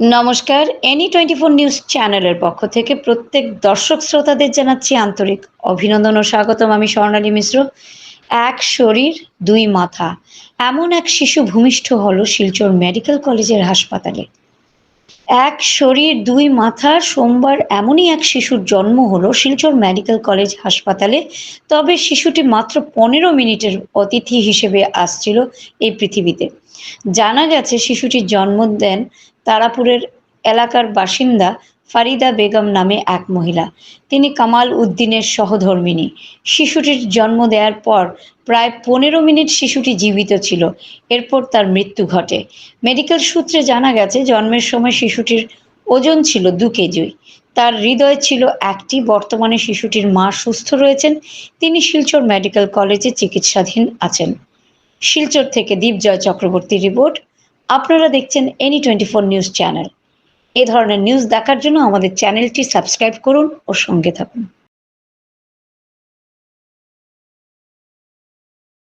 নমস্কার any twenty four news চ্যানেলের পক্ষ থেকে প্রত্যেক দর্শক শ্রোতাদের জানাচ্ছি আন্তরিক অভিনন্দন ও স্বাগতম। আমি স্বর্ণালী মিশ্র। এক শরীর, দুই মাথা। এমন এক শিশু ভূমিষ্ঠ হলো শিলচর মেডিকেল কলেজের হাসপাতালে। এক শরীর, দুই মাথা, সোমবার এমনই এক শিশুর জন্ম হলো শিলচর মেডিকেল কলেজ হাসপাতালে। তবে শিশুটি মাত্র পনেরো মিনিটের অতিথি হিসেবে আসছিল এই পৃথিবীতে। জানা গেছে, শিশুটির জন্ম দেন তারাপুরের এলাকার বাসিন্দা ফারিদা বেগম নামে এক মহিলা। তিনি কামাল উদ্দিনের সহধর্মিণী। শিশুটির জন্ম দেওয়ার পর প্রায় পনেরো মিনিট শিশুটি জীবিত ছিল। এরপর তার মৃত্যু ঘটে। মেডিকেল সূত্রে জানা গেছে, জন্মের সময় শিশুটির ওজন ছিল দু কেজি। তার হৃদয় ছিল একটি। বর্তমানে শিশুটির মা সুস্থ রয়েছেন। তিনি শিলচর মেডিকেল কলেজে চিকিৎসাধীন আছেন। শিলচর থেকে দীপজয় চক্রবর্তী রিপোর্ট আপনারা দেখছেন any twenty four news channel. এ ধরনের নিউজ দেখার জন্য আমাদের চ্যানেলটি সাবস্ক্রাইব করুন ও সঙ্গে থাকুন।